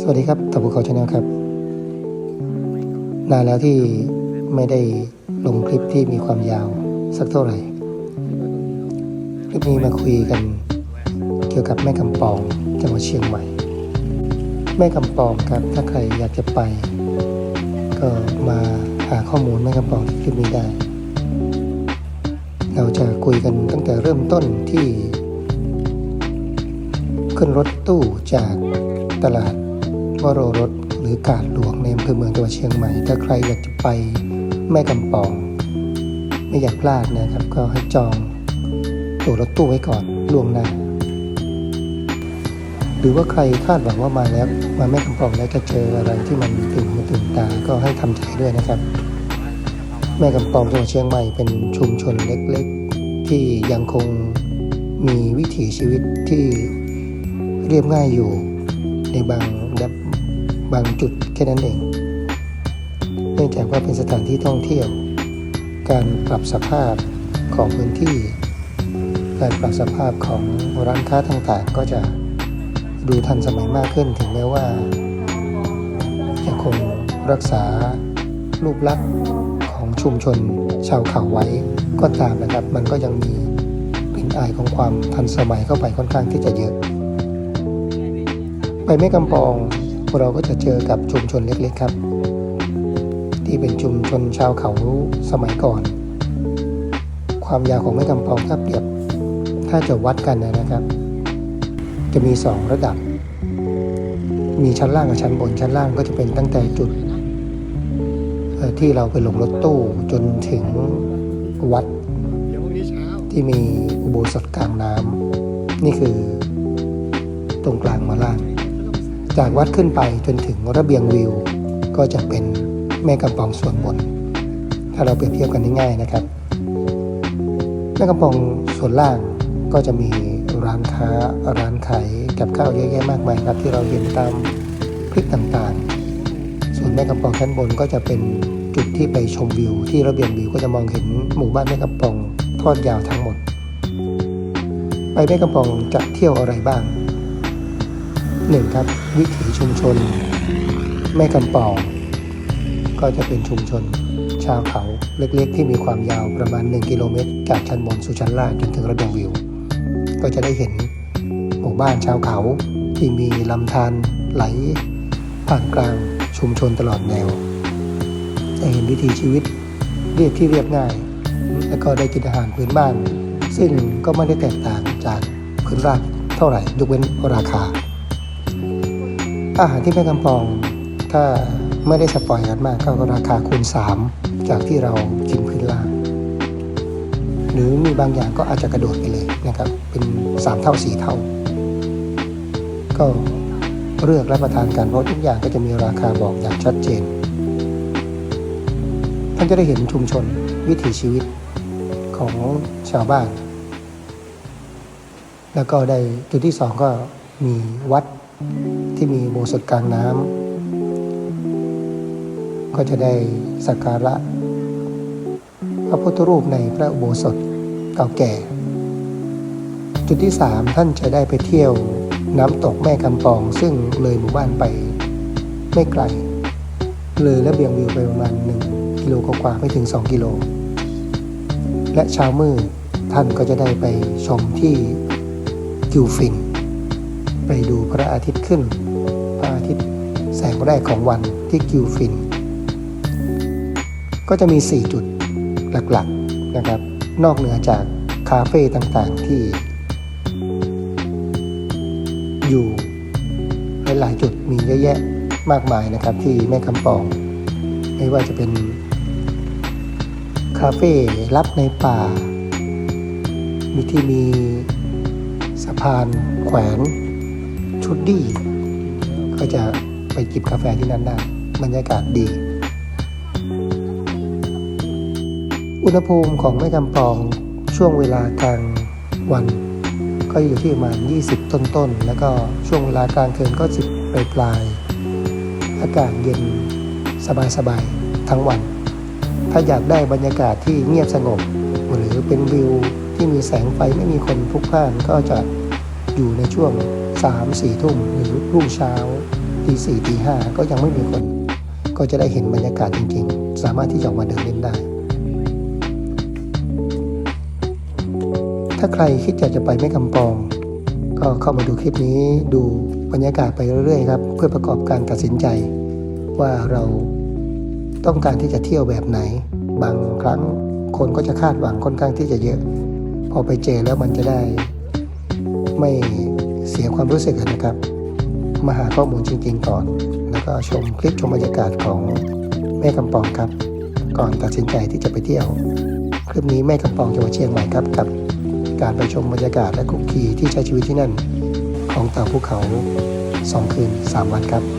สวัสดีครับตับภูเขาชาแนลครับ นานแล้วที่ไม่ได้ลงคลิปที่มีความยาวสักเท่าไหร่ คลิปนี้มาคุยกันเกี่ยวกับแม่กำปองจังหวัดเชียงใหม่ แม่กำปองครับถ้าใครอยากจะไป ก็มาหาข้อมูลแม่กำปองที่คลิปนี้ได้ เราจะคุยกันตั้งแต่เริ่มต้นที่ ขึ้นรถตู้จากตลาดวโรรสหรือกาดหลวงในอำเภอเมืองจังหวัดเชียงใหม่ ถ้าใครอยากจะไปแม่กำปอง ไม่อยากพลาดนะครับ ก็ให้จองตั๋วรถตู้ไว้ก่อนล่วงหน้าหรือว่าใครคาดหวังว่ามาแล้วมาแม่กำปองแล้วจะเจออะไรที่มันตื่นหูตื่นตาก็ให้ทำใจด้วยนะครับ แม่กำปองจังหวัดเชียงใหม่เป็นชุมชนเล็กๆ ที่ยังคงมีวิถีชีวิตที่ เรียบง่ายอยู่ในบางบบางจุดแค่นั้นเอง เนื่องจากว่าเป็นสถานที่ท่องเที่ยว การปรับสภาพของพื้นที่ การปรับสภาพของร้านค้าต่างๆ ก็จะดูทันสมัยมากขึ้นถึงแม้ว่าจะคงรักษารูปลักษณ์ของชุมชนชาวเขาไว้ก็ตามนะครับ มันก็ยังมีกลิ่นอายของความทันสมัยเข้าไปค่อนข้างที่จะเยอะ ไปแม่กำปองเราก็จะเจอกับชุมชนเล็กๆครับ ที่เป็นชุมชนชาวเขาสมัยก่อน ความยาวของแม่กำปองถ้าเปรียบถ้าจะวัดกันนะครับ จะมีสองระดับ มีชั้นล่างกับชั้นบนชั้นล่างก็จะเป็นตั้งแต่จุดที่เราไปลงรถตู้จนถึงวัดที่มีอุโบสถกลางน้ำนี่คือตรงกลางมาล่าง จากวัดขึ้นไปจนถึงระเบียงวิว ก็จะเป็นแม่กำปองส่วนบน ถ้าเราเปรียบเทียบกันง่ายๆนะครับ แม่กำปองส่วนล่างก็จะมีร้านค้าร้านขายกับข้าวเยอะแยะมากมายครับที่เราเห็นตามคลิปต่างๆ ส่วนแม่กำปองชั้นบนก็จะเป็นจุดที่ไปชมวิว ที่ระเบียงวิวก็จะมองเห็นหมู่บ้านแม่กำปองทอดยาวทั้งหมด ไปแม่กำปองจะเที่ยวอะไรบ้าง หนึ่งครับวิถีชุมชน แม่กำปอง ก็จะเป็นชุมชน ชาวเขาเล็กๆ ที่มีความยาวประมาณ 1 กิโลเมตร จากชั้นบนสู่ชั้นล่างจนถึงระเบียงวิว ก็จะได้เห็นหมู่บ้านชาวเขาที่มีลำธารไหล ผ่านกลางชุมชนตลอดแนวจะเห็นวิถีชีวิตเรียบที่เรียบง่าย และก็ได้กินอาหารพื้นบ้าน ซึ่งก็ไม่ได้แตกต่างจากพื้นราบเท่าไหร่ยกเว้นราคา อาหารที่แม่กำปอง ถ้าไม่ได้สปอยกันมากก็ราคาคูณ 3 จากที่เรากินพื้นล่าง หรือมีบางอย่างก็อาจจะกระโดดไปเลยนะครับ เป็น 3 เท่า 4 เท่า ก็เลือกรับประทานกันเพราะทุกอย่างก็จะมีราคาบอกอย่างชัดเจน ท่านจะได้เห็นชุมชนวิถีชีวิตของชาวบ้าน แล้วก็ได้จุดที่สองก็มีวัด ที่มีโบสถกลางน้ำก็จะได้สักการะ พระพุทธรูปในพระอุโบสถเก่าแก่ จุดที่สามท่านจะได้ไปเที่ยวน้ำตกแม่กำปอง ซึ่งเลยหมู่บ้านไปไม่ไกล เลยและเบียงวิวไปประมาณ 1 กิโลกว่าไม่ถึง 2 กิโล และเช้ามืดท่านก็จะได้ไปชมที่กิวฟิน ไปดูพระอาทิตย์ขึ้น แสงแรกของวันที่กิวฟิน ก็จะมี 4 จุดหลักๆนะครับ นอกเหนือจากคาเฟ่ต่างๆที่ อยู่หลายๆจุดมีเยอะแยะมากมายนะครับที่แม่คำปอง ไม่ว่าจะเป็น คาเฟ่ลับในป่า มีที่มีสะพานแขวนชุดดี้ก็จะ ไปจิบกาแฟที่นั่นได้บรรยากาศดี อุณหภูมิของแม่กำปองช่วงเวลากลางวัน ก็อยู่ที่ประมาณ 20 ต้นๆ แล้วก็ช่วงเวลากลางคืนก็ 10 ปลายปลายๆอากาศเย็นสบายๆ ทั้งวัน ถ้าอยากได้บรรยากาศที่เงียบสงบ หรือเป็นวิวที่มีแสงไฟไม่มีคนพลุกพล่านก็จะอยู่ในช่วง 3 4 ทุ่มหรือรุ่งเช้า ตีสี่ตีห้าก็ยังไม่มีคน ก็จะได้เห็นบรรยากาศจริงๆ สามารถที่จะออกมาเดินเล่นได้ ถ้าใครคิดอยากจะไปแม่กำปอง ก็เข้ามาดูคลิปนี้ดูบรรยากาศไปเรื่อยๆครับ เพื่อประกอบการตัดสินใจ ว่าเราต้องการที่จะเที่ยวแบบไหน บางครั้งคนก็จะคาดหวังค่อนข้างที่จะเยอะ พอไปเจอแล้วมันจะได้ ไม่เสียความรู้สึกนะครับ มาหาข้อมูลจริง ๆ ก่อน แล้วก็ชมคลิปชมบรรยากาศของแม่กำปองครับ ก่อนตัดสินใจที่จะไปเที่ยว คลิปนี้แม่กำปองจังหวัดเชียงใหม่ครับกับ การไปชมบรรยากาศและคุกคีที่ใช้ชีวิตที่นั่น ของเต่าภูเขา 2 คืน 3 วันครับ